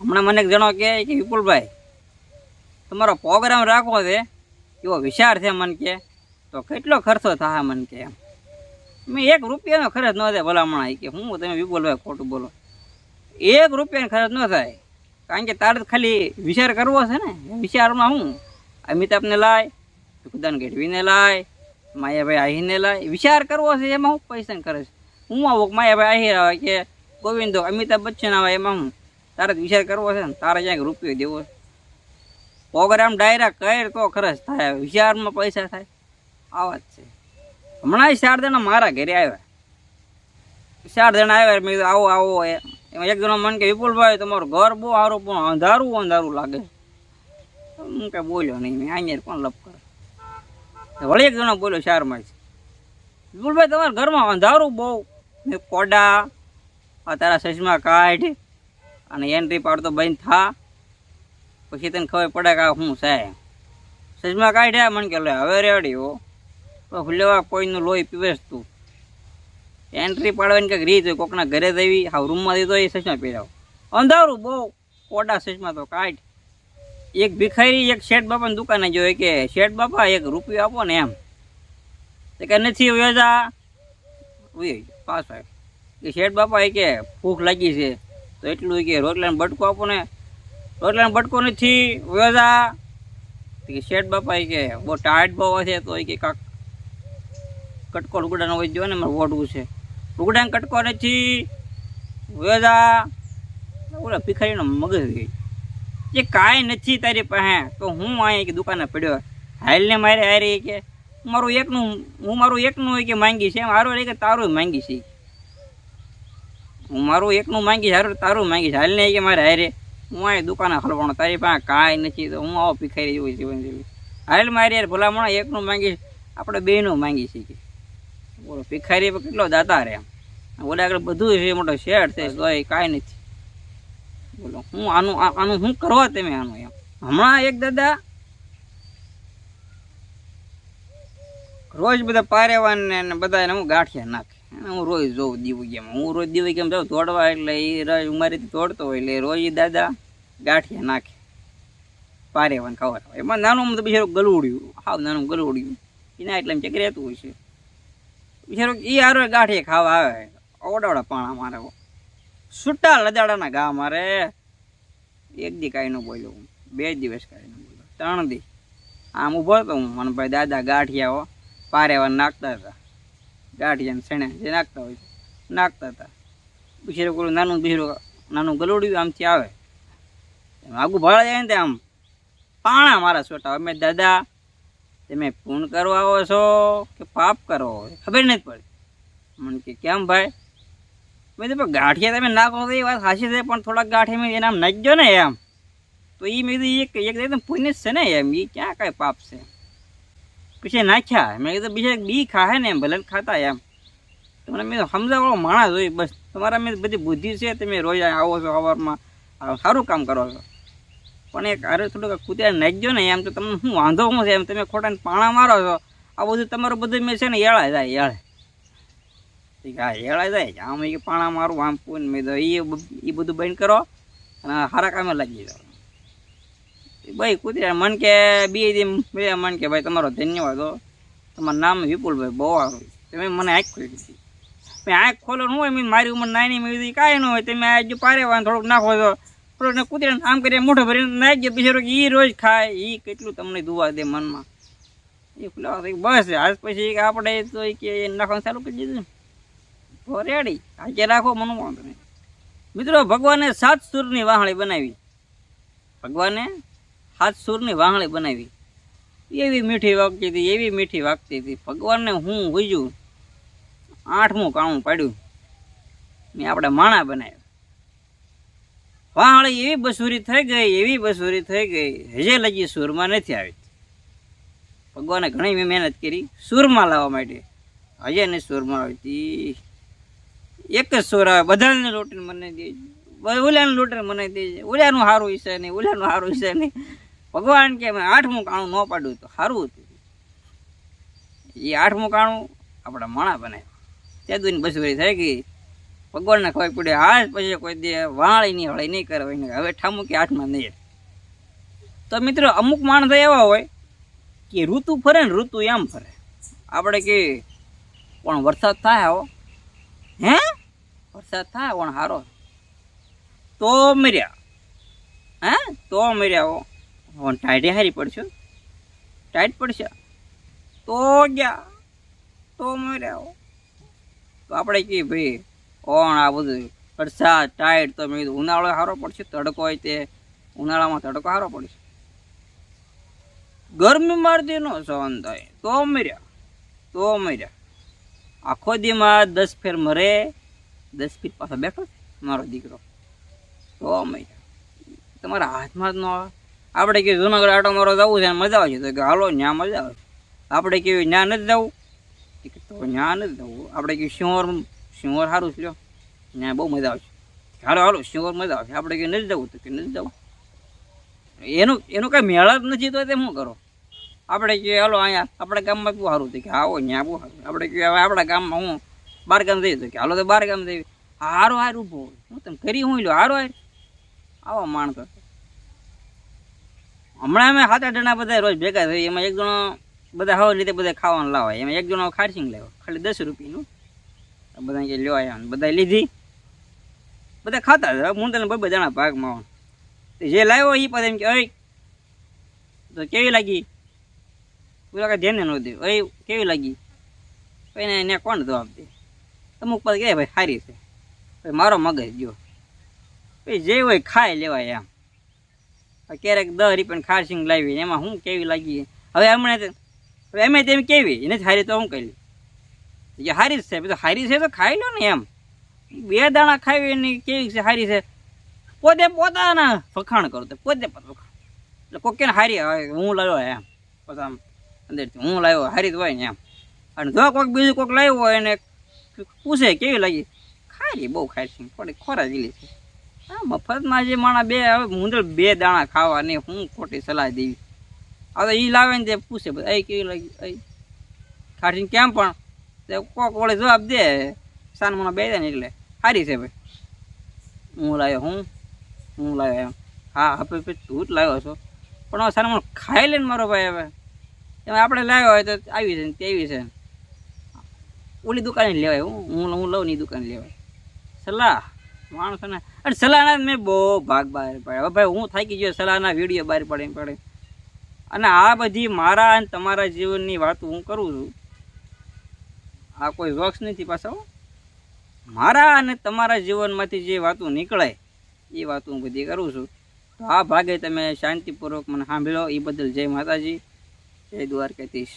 હમણાં મને જણો કે વિપુલભાઈ, તમારો પ્રોગ્રામ રાખવો છે, એવો વિચાર છે મન કે. તો કેટલો ખર્ચો થાય મન કે એમ. મેં એક રૂપિયાનો ખર્ચ ન થાય ભલામણ કે, હું તમે વિપુલભાઈ ખોટું બોલો. એક રૂપિયાનો ખર્ચ ન થાય, કારણ કે તારે ખાલી વિચાર કરવો છે ને. વિચારમાં હું? અમિતાભને લાય સુખદાન ગઢવીને લાય, માયાભાઈ આહીને લાય. વિચાર કરવો છે, એમાં હું પૈસા ખર્ચ. હું આવું માયાભાઈ આહીર આવે કે ગોવિંદો, અમિતાભ બચ્ચન આવે એમાં હું? તારે જ વિચાર કરવો છે ને, તારે ક્યાંક રૂપિયો દેવો છે. પ્રોગ્રામ ડાયરેક્ટ કર તો ખર્ચ થાય, વિચારમાં પૈસા થાય. આવા જ છે. હમણાં ચાર જણા મારા ઘરે આવ્યા. ચાર જણા આવ્યા મેં આવો આવો. એમાં એક જણો મને કે, વિપુલભાઈ, તમારું ઘર બહુ સારું, પણ અંધારું અંધારું લાગે. હું કાંઈ બોલ્યો નહીં, મેં અહીંયા કોણ લપ કરે. વળી એક જણો બોલ્યો ચારમાં જ, વિપુલભાઈ, તમારા ઘરમાં અંધારું બહુ. મેં કોડા તારા સજમાં કાઢ અને એન્ટ્રી પાડતો બંધ થા. પછી તને ખબર પડે કે આ શું છે. સચમાં કાઢ્યા મને કે લે, હવે રેડ્યો તો લેવા કોઈનું લોહી પીવેશ તું. એન્ટ્રી પાડવાની કંઈક રીત હોય, કોકના ઘરે દેવી હાવ રૂમમાં દીધો એ સજમાં પહેરાવ અંધારું બહુ. કોડા સજમાં તો કાઢ. એક ભિખારી, એક શેઠ બાપાની દુકાને જોઈએ કે, શેઠ બાપા, એક રૂપિયો આપો ને એમ. તો કે, નથી વેજા પાસ આવે કે શેઠ બાપા એ કે, ભૂખ લાગી છે. તો એટલું કે રોટલાને બટકો આપો ને રોટલાને બટકો નથી વેજા કે શેઠ બાપા કે બહુ ટાઈટ ભાવ છે તો એ કે કાક કટકો લુગડાનો હોય જો ને મારે વોડવું છે. લુગડાને કટકો નથી વેજા ઓલા ભિખારીનો મગજ ગઈ જે કાંઈ નથી તારી પાસે. તો હું અહીંયા કે દુકાને પડ્યો. હાલને મારે હારી કે, મારું એકનું, હું મારું એકનું હોય કે માંગી છે. એમ હારો રે કે તારું માંગી છે. હું મારું એકનું માંગી હારું, તારું માંગી છે નહીં કે મારે હારે. હું આ દુકાને હલવાનો, તારી પાસે કાંઈ નથી, તો હું આવો ભિખારી જેવું જીવન જીવી. હાલ મારી યાર ભલામણ, એકનું માંગી આપણે બેનું માંગી શીખી બોલો, ભિખારી પર કેટલો દાતા રે આમ. ઓલા આગળ બધું છે, મોટો શેડ છે તો એ કાંઈ નથી. બોલો, હું આનું આનું શું કરવા તમે આનું એમ? હમણાં એક દાદા રોજ બધા પારેવાને ને બધા એને હું ગાંઠિયા નાખે. હું રોજ જોઉં દીવું કેમ? હું રોજ દીવું કેમ જાઉં? તોડવા એટલે એ રોજ મારીથી દોડતો હોય એટલે રોજ દાદા ગાંઠિયા નાખે. પારેવાને ખવડાવે એમાં નાનું તો બિચારો ગલુડ્યું. હાવ નાનું ગલુડ્યું. એના એટલે એમ ચેક રહેતું હોય છે. બિચારો એ હારો ગાંઠિયા ખાવા આવે. ઓડાવડા પાણા મારે છૂટા લદાડાના ગા મારે. એક દી કાંઈ ન બોલ્યો હું. બે દિવસ કાંઈ ન બોલ્યો. ત્રણ દી. આમ ઊભો હતો હું. મને ભાઈ દાદા ગાંઠિયાઓ પારેવા નાખતા હતા. ગાંઠિયાને શેણે જે નાખતા હોય નાખતા હતા. બિચારો કોઈ નાનું બિચારો નાનું ગલોડ્યું આમથી આવે. આગું ભાડા જાય ને આમ. પાણા મારા છોટા, અમે દાદા, તમે પૂર્ણ કરવા આવો છો કે પાપ કરો ખબર નથી પડી. મને કે, કેમ ભાઈ? મેં તો ગાંઠિયા તમે નાખો તો એ વાત સાચી છે, પણ થોડાક ગાંઠિયા મેં એના નાખજો ને એમ. તો એ મેં કીધું, એક એક એકદમ પુણ્ય છે ને એમ. એ ક્યાં કાંઈ પાપ છે? પછી નાખ્યા. મેં કીધું બીજા બી ખાહે ને એમ, ભલે ખાતા એમ. તમને મેં સમજાવવાનો માણસ હોય બસ. તમારા મેં બધી બુદ્ધિ છે, તમે રોજ આવો છો સવારમાં. સારું કામ કરો છો. પણ એક અરે થોડુંક કૂતરા નાખજો ને એમ, તો તમને શું વાંધો, શું છે એમ? તમે ખોટા પાણા મારો છો. આ બધું તમારું બધું મેં છે ને એળા જાય એળે હા એળા જાય. આમ એ પાણા મારું, આમ પૂન મેં તો એ બધું બંધ કરો અને સારા કામે લાગી જાઓ. ભાઈ, કુતરા મન કે બે દી બે મન કે ભાઈ, તમારો ધન્યવાદ હો. તમારું નામ વિપુલભાઈ બહુ સારું તમે મને આંખ ખોલી દીધી. મેં આંખ ખોલો ન હોય મેં મારી ઉંમર નાની મેં કાંઈ ન હોય. તમે આ જો પારેવા થોડુંક નાખો તો થોડુંક કૂતરાને આમ કરીને મોઢો ભરીને નાખી બિચારો એ રોજ ખાય. એ કેટલું તમને દુવા દે મનમાં. એ ખુલ્લા બસ, આજ પછી આપણે તો એ કે નાખવાનું ચાલુ કરી દીધું રેડી. આજે રાખો, મને વાંધો નહીં. મિત્રો, ભગવાને સાત સુરની વાહણી બનાવી. ભગવાને સાત સૂરની વાંગણી બનાવી. એવી મીઠી વાગતી હતી, એવી મીઠી વાગતી હતી. ભગવાનને હું હુજ્યું આઠમું કાણું પાડ્યું. મેં આપણે માણા બનાવ્યા. વાહળી એવી બસુરી થઈ ગઈ, એવી બસુરી થઈ ગઈ. હજે લગી સૂરમાં નથી આવી. ભગવાને ઘણી મહેનત કરી સૂરમાં લાવવા માટે. હજે નહીં સૂરમાં આવતી. એક જ સૂર આવે, બધાને લોટીને મને દે ઓલાને લોટીને મને દે ઓલાનું સારું હિસ્સે નહીં, ઓલાનું સારું હિસ્સે નહીં. ભગવાન કે મેં આઠમું કાણું ન પાડ્યું તો સારું હતું. એ આઠમું કાણું આપણા માણા બનાવ્યા. ત્યાં દુની બસુરી થઈ ગઈ. ભગવાનને ખબર પડે જ પછી કોઈ દે વાળી નહીં હળી નહીં કરે હવે ઠામું કે આઠમાં નહીં. તો મિત્રો, અમુક માણસો એવા હોય કે ઋતુ ફરે ને ઋતુ એમ ફરે. આપણે કે, પણ વરસાદ થાય હો. હે? વરસાદ થાય, પણ સારો તો મર્યા. હે? તો મર્યા હો. પણ ટાઈટે હારી પડશે. ટાઈટ પડશે. તો ગયા. તો મર્યા. તો આપણે કહીએ ભાઈ, કોણ આ બધું? વરસાદ ટાઈટ તો મેં કીધું, ઉનાળો સારો પડશે, તડકો હોય તે ઉનાળામાં તડકો સારો પડશે. ગરમી મારતી નો સહન થાય. તો મર્યા. તો મર્યા. આખો દીમાં દસ ફેર મરે. દસ ફીટ પાછો બેઠો મારો દીકરો. તો મર્યા. તમારા હાથમાં જ ન આવે. આપણે કે જુનાગઢ આટો મારો જવું છે મજા આવે છે. તો કે હાલો ત્યાં મજા આવે. આપણે કેવી ત્યાં નથી જવું. કે તો ત્યાં નથી જવું. આપણે કે સિંહોર સિંહોર સારું છે ત્યાં બહુ મજા આવશે હાલો હાલો, સિંહોર મજા આવશે આપણે કે નથી જવું. તો કે નથી જવું. એનું એનું કાંઈ મેળા જ નથી, તો તે શું કરો? આપણે કે હાલો, અહીંયા, આપણા ગામમાં બહુ સારું છે. કે આવો ત્યાં બહુ સારું આપણે કે હવે આપણા ગામમાં હું બાર ગામ જઈએ તો કે હાલો, તો બાર ગામ જઈએ હારો, હાર ઊભો હું તમે કરી હું લો હારો, હાર. આવો માણસો. હમણાં અમે સાત આઠ જણા બધા રોજ ભેગા થઈ એમાં એક જણો બધા હવે રીતે બધા ખાવાનું લાવે. એમાં એક જણો ખારસિંગ લેવો. ખાલી દસ રૂપિયાનું. બધા કે લ્યો આવ્યા બધા લીધી. બધા ખાતા હતા. હું તને બધા જણા ભાગમાં આવું. જે લાવ્યો એ પાસે એમ કે અય તો કેવી લાગી? પેલા કાંઈ ધ્યાન નહોતી અય કેવી લાગી? એને એને કોણ જવાબ દે અમુક પાસે કહે ભાઈ, સારી છે. મારો મગજ જો પછી જે હોય ખાય લેવાય એમ. ક્યારેક દસ પણ ખારસિંગ લાવી એમાં શું કેવી લાગી? હવે હમણાં હવે એમ તેમ કેવી? એને હારી તો હું કરી જે હારી છે. પછી હારી છે તો ખાઈ લો ને એમ. બે દાણા ખાવી એની કેવી છે? હારી છે. પોતે પોતાના વખાણ કરો. તો પોતે વખાણ. એટલે કોક કે હારી હવે હું લાવ્યો એમ. પછી અંદરથી હું લાવ્યો હારી તો હોય ને એમ. અને જો કોઈક બીજું કોઈક લાવ્યું હોય એને પૂછે કેવી લાગી? ખારી, બહુ ખારી છે થોડી ખોરા જીલી છે મફતમાં જે માણા બે હવે મુંદળ બે દાણા ખાવા ને હું ખોટી સલાહ દેવી હવે એ લાવે ને તે પૂછે એ કેવી લાગી? ખાટીને કેમ પણ? તે કોક વળે જવાબ દે સાનમાનો બે દે ને એટલે. સારી છે ભાઈ. હું લાવ્યો હું? હું લાવ્યો એમ. હા હવે પછી તું જ લાવ્યો છો. પણ હવે સાનમાનો ખાઈ લે ને મારો ભાઈ હવે. એમાં આપણે લાવ્યો હોય તો આવી છે ને તેવી છે ઓલી દુકાને લેવાય હું હું હું લઉં ની દુકાને લેવાય. સલાહ. માણસોને અને સલાહના મેં બહુ ભાગ બહાર પડ્યા. હવે ભાઈ હું થાકી ગયો, સલાહના વીડિયો બહાર પડે પડે. અને આ બધી મારા અને તમારા જીવનની વાતો હું કરું છું. આ કોઈ વક્ષ નથી પાછો મારા અને તમારા જીવનમાંથી જે વાતો નીકળે, એ વાતો હું બધી કરું છું. તો આ ભાગે તમે શાંતિપૂર્વક મને સાંભળો. એ બદલ જય માતાજી, જય દ્વારકાધીશ.